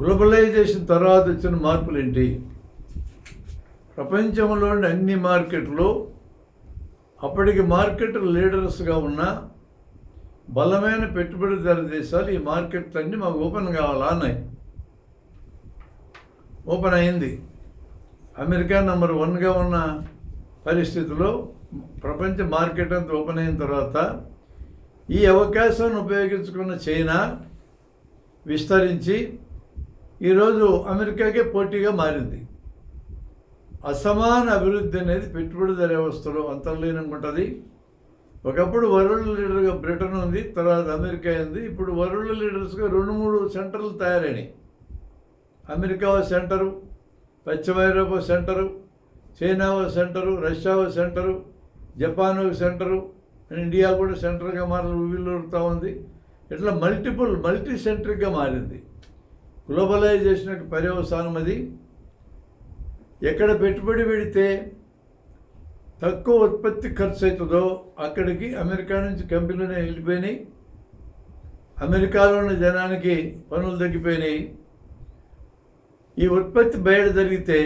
Globalisation తర్వాత వచ్చిన మార్పులు ఏంటి ప్రపంచంలోని అన్ని మార్కెట్లు అప్పటికి మార్కెట్ లీడర్స్గా ఉన్న బలమైన పెట్టుబడిదారు దేశాలు ఈ మార్కెట్లన్నీ మాకు ఓపెన్ కావాలా అన్నాయి. ఓపెన్ అయింది. అమెరికా నెంబర్ వన్గా ఉన్న పరిస్థితిలో ప్రపంచ మార్కెట్ అంతా ఓపెన్ అయిన తర్వాత ఈ అవకాశాన్ని ఉపయోగించుకున్న చైనా విస్తరించి ఈరోజు అమెరికాకే పోటీగా మారింది. అసమాన అభివృద్ధి అనేది పెట్టుబడిదారు వ్యవస్థలో అంతర్లీనంగా ఉంటుంది ఒకప్పుడు వరల్డ్ లీడర్గా బ్రిటన్ ఉంది తర్వాత అమెరికా ఉంది. ఇప్పుడు వరల్డ్ లీడర్స్గా రెండు మూడు సెంటర్లు తయారైనాయి. అమెరికా సెంటరు పశ్చిమ ఐరోపా centre China centre Russia centre Japan centre India కూడా సెంటర్గా మారి ఉవ్విల్లురుతూ ఉంది. ఇట్లా మల్టిపుల్ మల్టీ సెంట్రిక్గా మారింది. గ్లోబలైజేషన్ యొక్క పర్యవసానం అది. ఎక్కడ పెట్టుబడి పెడితే తక్కువ ఉత్పత్తి ఖర్చు అవుతుందో అక్కడికి అమెరికా నుంచి కంపెనీలు వెళ్ళిపోయినాయి. అమెరికాలో ఉన్న జనానికి పనులు తగ్గిపోయినాయి. ఈ ఉత్పత్తి బయట జరిగితే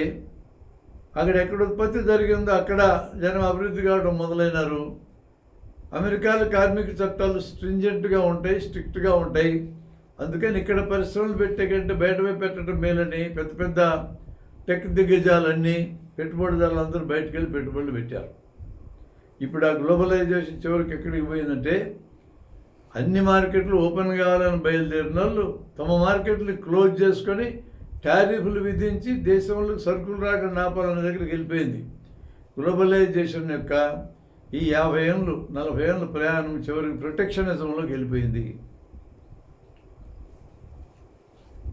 అక్కడ ఎక్కడ ఉత్పత్తి జరిగిందో అక్కడ జనం అభివృద్ధి కావడం మొదలైనారు. అమెరికాలో కార్మిక చట్టాలు స్ట్రింజెంట్గా ఉంటాయి స్ట్రిక్ట్గా ఉంటాయి. అందుకని ఇక్కడ పరిశ్రమలు పెట్టే కంటే బయట పెట్టడం మేలని పెద్ద పెద్ద టెక్ దిగ్గజాలన్నీ పెట్టుబడిదారులు అందరూ బయటకు వెళ్ళి పెట్టుబడులు పెట్టారు. ఇప్పుడు ఆ గ్లోబలైజేషన్ చివరికి ఎక్కడికి పోయిందంటే అన్ని మార్కెట్లు ఓపెన్ కావాలని బయలుదేరిన వాళ్ళు తమ మార్కెట్లు క్లోజ్ చేసుకొని టారిఫ్లు విధించి దేశంలో సరుకులు రాకుండా నాపాలన్న దగ్గరికి వెళ్ళిపోయింది. గ్లోబలైజేషన్ యొక్క ఈ యాభై ఏళ్ళు నలభై ఏళ్ళ ప్రయాణం చివరికి ప్రొటెక్షనిజంలోకి వెళ్ళిపోయింది.